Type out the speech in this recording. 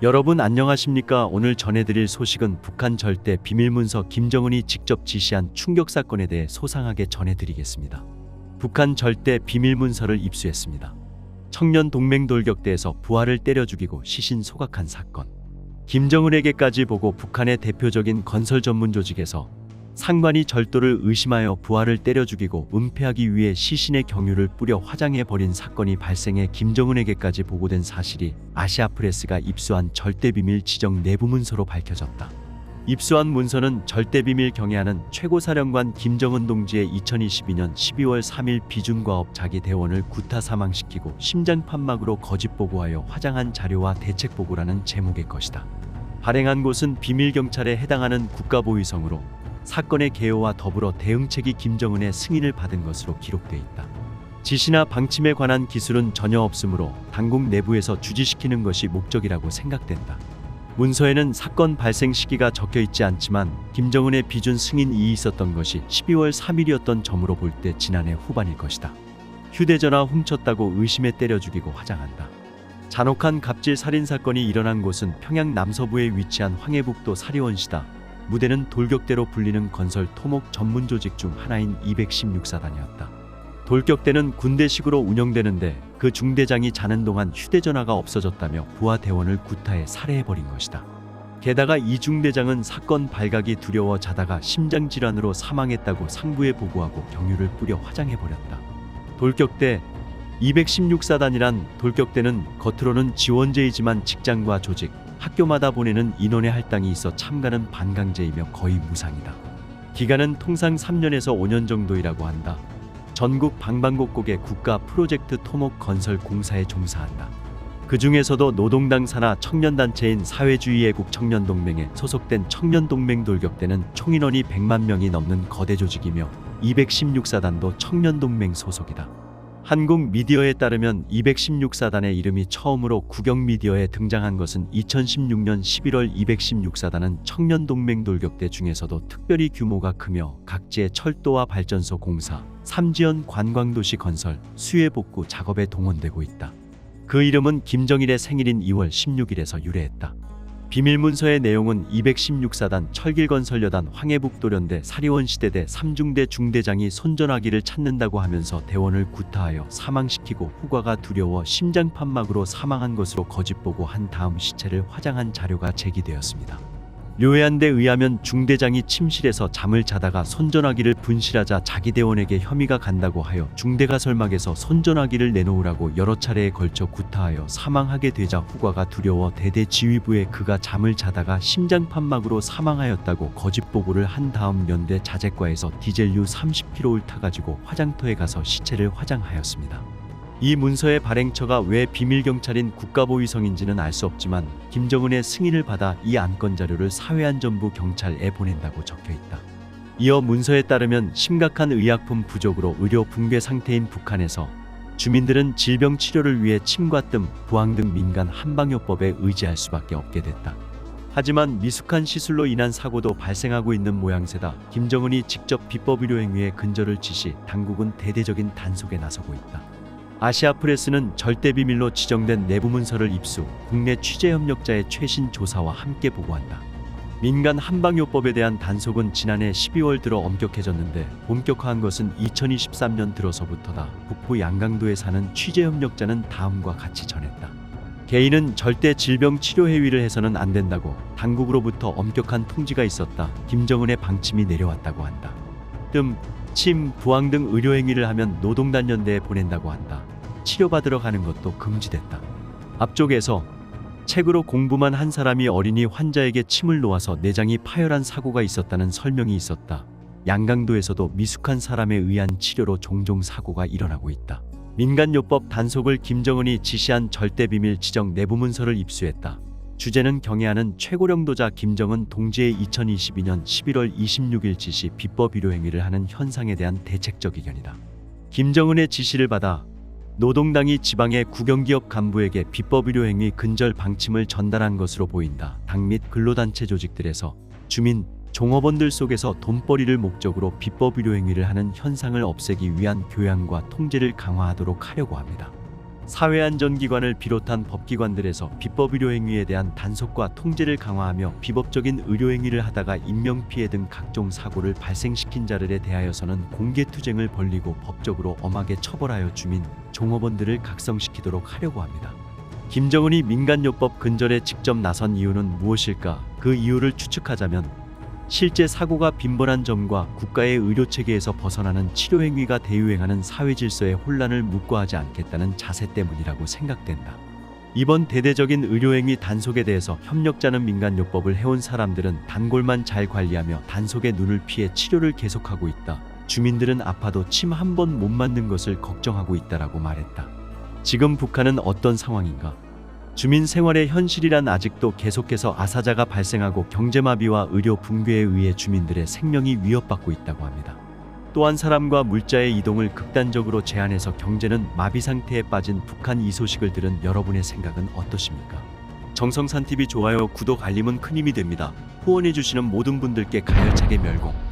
여러분 안녕하십니까? 오늘 전해드릴 소식은 북한 절대 비밀문서 김정은이 직접 지시한 충격 사건에 대해 소상하게 전해드리겠습니다. 북한 절대 비밀문서를 입수했습니다. 청년 동맹 돌격대에서 부하를 때려 죽이고 시신 소각한 사건. 김정은에게까지 보고 북한의 대표적인 건설 전문 조직에서 상관이 절도를 의심하여 부하를 때려 죽이고 은폐하기 위해 시신의 경유를 뿌려 화장해 버린 사건이 발생해 김정은에게까지 보고된 사실이 아시아 프레스가 입수한 절대비밀 지정 내부 문서로 밝혀졌다. 입수한 문서는 절대비밀 경애하는 최고사령관 김정은 동지의 2022년 12월 3일 비준과업 자기 대원을 구타 사망시키고 심장 판막으로 거짓 보고하여 화장한 자료와 대책 보고라는 제목의 것이다. 발행한 곳은 비밀 경찰에 해당하는 국가보위성으로 사건의 개요와 더불어 대응책이 김정은의 승인을 받은 것으로 기록돼 있다. 지시나 방침에 관한 기술은 전혀 없으므로 당국 내부에서 주지시키는 것이 목적이라고 생각된다. 문서에는 사건 발생 시기가 적혀 있지 않지만 김정은의 비준 승인이 있었던 것이 12월 3일이었던 점으로 볼 때 지난해 후반일 것이다. 휴대전화 훔쳤다고 의심에 때려 죽이고 화장한다. 잔혹한 갑질 살인 사건이 일어난 곳은 평양 남서부에 위치한 황해북도 사리원시다. 무대는 돌격대로 불리는 건설 토목 전문 조직 중 하나인 216사단이었다. 돌격대는 군대식으로 운영되는데 그 중대장이 자는 동안 휴대전화가 없어졌다며 부하 대원을 구타해 살해해버린 것이다. 게다가 이 중대장은 사건 발각이 두려워 자다가 심장질환으로 사망했다고 상부에 보고하고 경유를 뿌려 화장해버렸다. 돌격대 216사단이란 돌격대는 겉으로는 지원제이지만 직장과 조직, 학교마다 보내는 인원의 할당이 있어 참가는 반강제이며 거의 무상이다. 기간은 통상 3년에서 5년 정도이라고 한다. 전국 방방곡곡의 국가 프로젝트 토목 건설 공사에 종사한다. 그 중에서도 노동당 산하 청년단체인 사회주의애국 청년동맹에 소속된 청년동맹 돌격대는 총인원이 100만 명이 넘는 거대 조직이며 216사단도 청년동맹 소속이다. 한국 미디어에 따르면 216사단의 이름이 처음으로 국영 미디어에 등장한 것은 2016년 11월 216사단은 청년 동맹 돌격대 중에서도 특별히 규모가 크며 각지의 철도와 발전소 공사, 삼지연 관광도시 건설, 수해 복구 작업에 동원되고 있다. 그 이름은 김정일의 생일인 2월 16일에서 유래했다. 비밀문서의 내용은 216사단 철길건설여단 황해북도련대 사리원 시대대 삼중대 중대장이 손전화기를 찾는다고 하면서 대원을 구타하여 사망시키고 후과가 두려워 심장판막으로 사망한 것으로 거짓보고 한 다음 시체를 화장한 자료가 제기되었습니다. 료해안대 의하면 중대장이 침실에서 잠을 자다가 손전화기를 분실하자 자기 대원에게 혐의가 간다고 하여 중대가 설막에서 손전화기를 내놓으라고 여러 차례에 걸쳐 구타하여 사망하게 되자 후과가 두려워 대대 지휘부에 그가 잠을 자다가 심장판막으로 사망하였다고 거짓 보고를 한 다음 연대 자재과에서 디젤유 30kg를 타가지고 화장터에 가서 시체를 화장하였습니다. 이 문서의 발행처가 왜 비밀 경찰인 국가보위성인지는 알 수 없지만 김정은의 승인을 받아 이 안건 자료를 사회안전부 경찰에 보낸다고 적혀 있다. 이어 문서에 따르면 심각한 의약품 부족으로 의료 붕괴 상태인 북한에서 주민들은 질병 치료를 위해 침과 뜸, 부항 등 민간 한방요법에 의지할 수밖에 없게 됐다. 하지만 미숙한 시술로 인한 사고도 발생하고 있는 모양새다. 김정은이 직접 비법 의료 행위에 근절을 지시 당국은 대대적인 단속에 나서고 있다. 아시아 프레스는 절대 비밀로 지정된 내부 문서를 입수, 국내 취재 협력자의 최신 조사와 함께 보고한다. 민간 한방요법에 대한 단속은 지난해 12월 들어 엄격해졌는데 본격화한 것은 2023년 들어서부터다. 북부 양강도에 사는 취재 협력자는 다음과 같이 전했다. 개인은 절대 질병 치료 해위를 해서는 안 된다고 당국으로부터 엄격한 통지가 있었다. 김정은의 방침이 내려왔다고 한다. 뜸, 침, 부항 등 의료 행위를 하면 노동단연대에 보낸다고 한다. 치료받으러 가는 것도 금지됐다. 앞쪽에서 책으로 공부만 한 사람이 어린이 환자에게 침을 놓아서 내장이 파열한 사고가 있었다는 설명이 있었다. 양강도에서도 미숙한 사람에 의한 치료로 종종 사고가 일어나고 있다. 민간요법 단속을 김정은이 지시한 절대비밀 지정 내부 문서를 입수했다. 주제는 경애하는 최고령도자 김정은 동지의 2022년 11월 26일 지시 비법 의료 행위를 하는 현상에 대한 대책적 의견이다. 김정은의 지시를 받아 노동당이 지방의 국영기업 간부에게 비법 의료 행위 근절 방침을 전달한 것으로 보인다. 당 및 근로단체 조직들에서 주민, 종업원들 속에서 돈벌이를 목적으로 비법 의료 행위를 하는 현상을 없애기 위한 교양과 통제를 강화하도록 하려고 합니다. 사회안전기관을 비롯한 법기관들에서 비법 의료행위에 대한 단속과 통제를 강화하며 비법적인 의료행위를 하다가 인명피해 등 각종 사고를 발생시킨 자들에 대하여서는 공개투쟁을 벌리고 법적으로 엄하게 처벌하여 주민, 종업원들을 각성시키도록 하려고 합니다. 김정은이 민간요법 근절에 직접 나선 이유는 무엇일까? 그 이유를 추측하자면 실제 사고가 빈번한 점과 국가의 의료 체계에서 벗어나는 치료 행위가 대유행하는 사회 질서의 혼란을 묵과하지 않겠다는 자세 때문이라고 생각된다. 이번 대대적인 의료 행위 단속에 대해서 협력자는 민간요법을 해온 사람들은 단골만 잘 관리하며 단속의 눈을 피해 치료를 계속하고 있다. 주민들은 아파도 침 한 번 못 맞는 것을 걱정하고 있다라고 말했다. 지금 북한은 어떤 상황인가? 주민 생활의 현실이란 아직도 계속해서 아사자가 발생하고 경제마비와 의료 붕괴에 의해 주민들의 생명이 위협받고 있다고 합니다. 또한 사람과 물자의 이동을 극단적으로 제한해서 경제는 마비 상태에 빠진 북한 이 소식을 들은 여러분의 생각은 어떠십니까? 정성산 TV 좋아요, 구독, 알림은 큰 힘이 됩니다. 후원해 주시는 모든 분들께 가열차게 멸공.